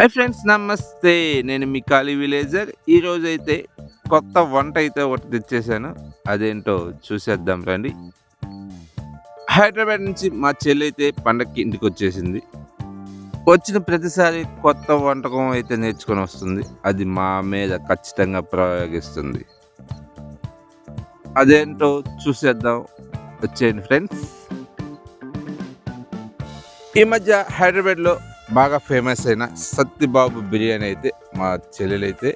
Hi friends నమస్తే. నేను మీ కాళీ villager. ఈరోజు అయితే కొత్త వంట అయితే ఒకటి తెచ్చేసాను. అదేంటో చూసేద్దాం రండి. హైదరాబాద్ నుంచి మా చెల్లి అయితే పండక్కి ఇంటికి వచ్చేసింది. వచ్చిన ప్రతిసారి కొత్త వంటకం అయితే నేర్చుకొని వస్తుంది. అది మా మీద ఖచ్చితంగా ప్రయోగిస్తుంది. అదేంటో చూసేద్దాం. వచ్చేయండి ఫ్రెండ్స్. ఈ మధ్య హైదరాబాద్లో బాగా ఫేమస్ అయిన సత్తిబాబు బిర్యానీ అయితే మా చెల్లెలైతే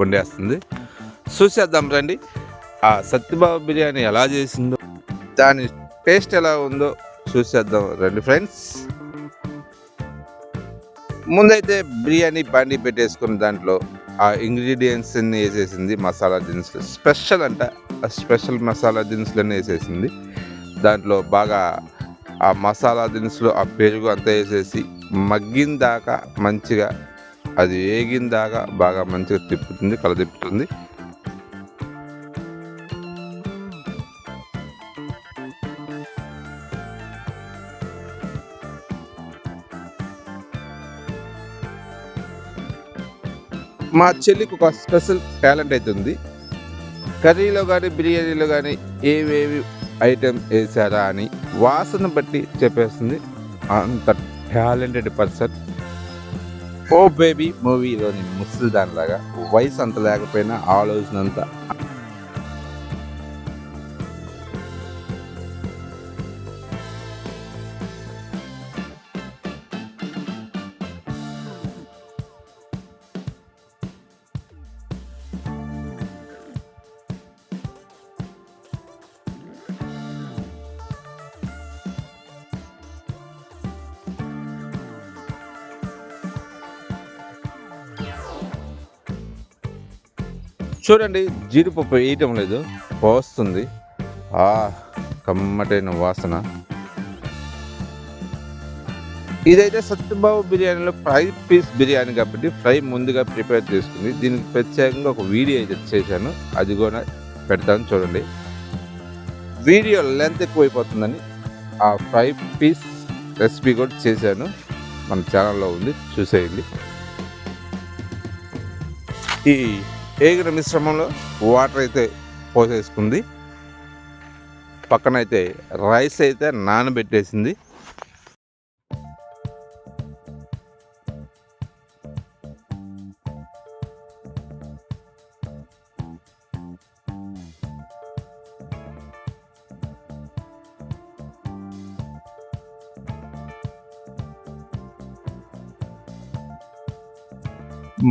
వండేస్తుంది. చూసేద్దాం రండి. ఆ సత్యబాబు బిర్యానీ ఎలా చేసిందో దాని టేస్ట్ ఎలా ఉందో చూసేద్దాం రండి ఫ్రెండ్స్ ముందైతే బిర్యానీ బండి పెట్టేసుకుని దాంట్లో ఆ ఇంగ్రీడియంట్స్ అన్ని వేసేసింది మసాలా దినుసులు. స్పెషల్ అంట. ఆ స్పెషల్ మసాలా దినుసులన్నీ వేసేసింది. దాంట్లో బాగా ఆ మసాలా దినుసులు ఆ పెరుగు అంతా వేసేసి మగ్గిన దాకా మంచిగా అది వేగిన దాకా బాగా మంచిగా తిప్పుతుంది కలదిప్పుతుంది. మా చెల్లికి ఒక స్పెషల్ టాలెంట్ అయితే ఉంది కర్రీలో కానీ బిర్యానీలో కానీ ఏవేవి ఐటెం వేసారా అని వాసన బట్టి చెప్పేస్తుంది. అంత టాలెంటెడ్ పర్సన్. ఓ బేబీ మూవీలోని ముసలి దానిలాగా వయసు అంత లేకపోయినా ఆలోచన అంతా చూడండి జీడిపప్పు వేయటం లేదు. పోస్తుంది. ఆ కమ్మటైన వాసన. ఇదైతే సత్యబాబు బిర్యానీలో ఫ్రై పీస్ బిర్యానీ కాబట్టి ఫ్రై ముందుగా ప్రిపేర్ చేసుకుంది. దీనికి ప్రత్యేకంగా ఒక వీడియో అయితే చేశాను. అది కూడా పెడతాను చూడండి. వీడియో లెంత్ ఎక్కువైపోతుందని ఆ ఫ్రై పీస్ రెసిపీ కూడా చేశాను. మన ఛానల్లో ఉంది చూసేయండి. ఈ ఏగిన మిశ్రమంలో వాటర్ అయితే పోసేసుకుంది. పక్కన అయితే రైస్ అయితే నానబెట్టేసింది.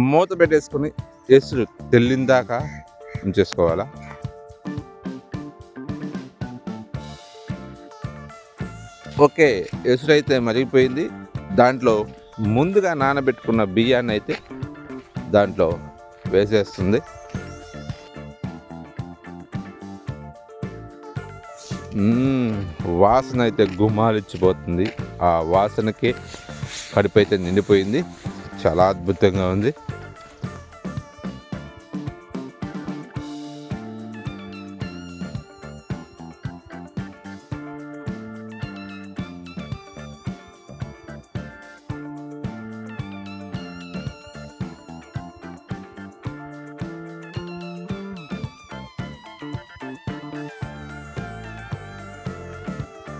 మూత పెట్టేసుకుని ఎసురు తెల్లిందాక ఉంచేసుకోవాలా? ఓకే ఎసురు అయితే మరిగిపోయింది. దాంట్లో ముందుగా నానబెట్టుకున్న బియ్యాన్ని అయితే దాంట్లో వేసేస్తుంది. వాసన అయితే గుమ్మాలిచ్చిపోతుంది. ఆ వాసనకి కడుపు అయితే నిండిపోయింది. చాలా అద్భుతంగా ఉంది.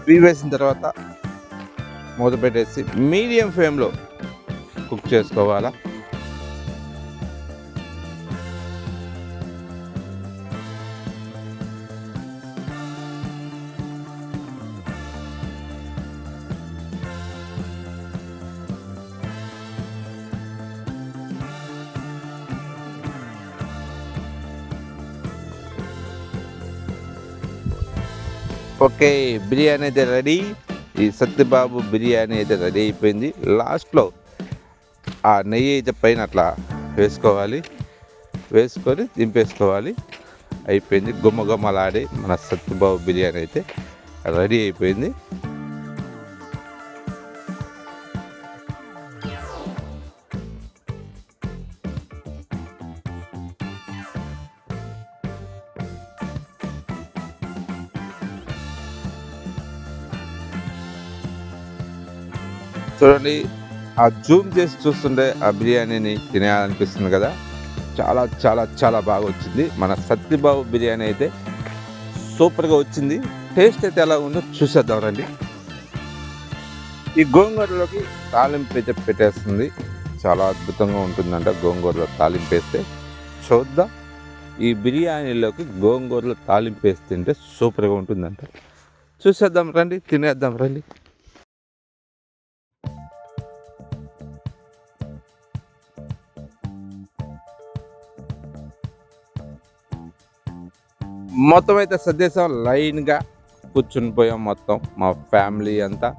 ఇవి వేసిన తర్వాత మూత పెట్టేసి మీడియం ఫ్లేమ్లో కుక్ చేసుకోవాలా? ఓకే బిర్యానీ అయితే రెడీ. ఈ సత్యబాబు బిర్యానీ అయితే రెడీ అయిపోయింది. లాస్ట్లో ఆ నెయ్యి అయితే పైన అట్లా వేసుకోవాలి. వేసుకొని దింపేసుకోవాలి. అయిపోయింది. గుమ్మగుమ్మలాడి మన సత్యబాబు బిర్యానీ అయితే రెడీ అయిపోయింది. చూడండి. ఆ జూమ్ చేసి చూస్తుంటే ఆ బిర్యానీని తినేయాలనిపిస్తుంది కదా. చాలా చాలా చాలా బాగా వచ్చింది. మన సత్యబాబు బిర్యానీ అయితే సూపర్గా వచ్చింది. టేస్ట్ అయితే ఎలా ఉందో చూసేద్దాం రండి. ఈ గోంగూరలోకి తాలింపు అయితే పెట్టేస్తుంది. చాలా అద్భుతంగా ఉంటుందంట గోంగూరలో తాలింపు వేస్తే. చూద్దాం. ఈ బిర్యానీలోకి గోంగూరలో తాలింపు వేసి తింటే సూపర్గా ఉంటుందంట. చూసేద్దాం రండి తినేద్దాం రండి. మొత్తం అయితే సర్దేశం లైన్గా కూర్చుని పోయాం మొత్తం మా ఫ్యామిలీ అంతా.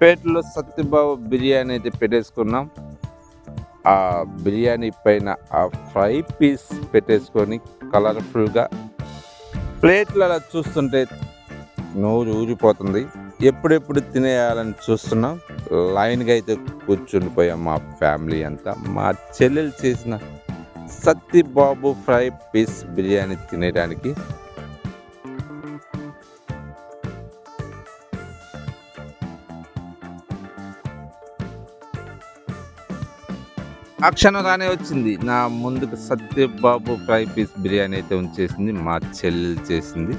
పేటలో సత్యబాబు బిర్యానీ అయితే పెట్టేసుకున్నాం. ఆ బిర్యానీ పైన ఆ ఫ్రై పీస్ పెట్టేసుకొని కలర్ఫుల్గా ప్లేట్లలో చూస్తుంటే నోరు ఊరిపోతుంది. ఎప్పుడెప్పుడు తినేయాలని చూస్తున్నాం. లైన్గా అయితే కూర్చుని పోయాం మా ఫ్యామిలీ అంతా. మా చెల్లెలు చేసిన సత్యబాబు ఫ్రై పీస్ బిర్యానీ తినడానికి అక్షణగానే వచ్చింది. నా ముందుకు సత్యబాబు ఫ్రై పీస్ బిర్యానీ అయితే ఉంచేసింది. మా చెల్లెలు చేసింది.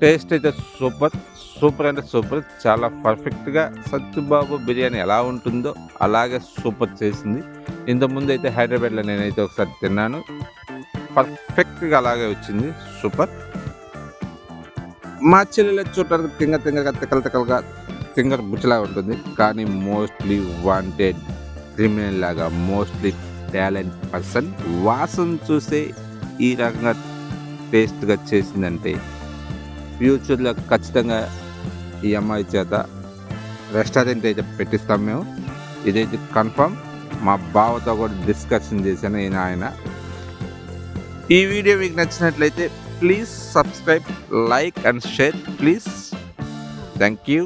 టేస్ట్ అయితే సూపర్ సూపర్ అంటే సూపర్. చాలా పర్ఫెక్ట్గా సత్యబాబు బిర్యానీ ఎలా ఉంటుందో అలాగే సూపర్ చేసింది. ఇంతకుముందు అయితే హైదరాబాద్లో నేనైతే ఒకసారి తిన్నాను. పర్ఫెక్ట్గా అలాగే వచ్చింది. సూపర్. మా చెల్లెలు చూడటానికి తింగ తింగగా తిక్కల తిక్కలుగా తింగర్ బుచ్చలాగా ఉంటుంది. కానీ మోస్ట్లీ వాంటెడ్ క్రిమినల్ లాగా మోస్ట్లీ టాలెంట్ పర్సన్ వాసన చూసే ఈ రకంగా టేస్ట్గా చేసిందంటే ఫ్యూచర్లో ఖచ్చితంగా ఈ అమ్మాయి చేత రెస్టారెంట్ అయితే పెట్టిస్తాం మేము. ఇదైతే కన్ఫర్మ్ మా బావతో కూడా డిస్కషన్ చేశాను ఈయన ఆయన. ఈ వీడియో మీకు నచ్చినట్లయితే please subscribe like and share please thank you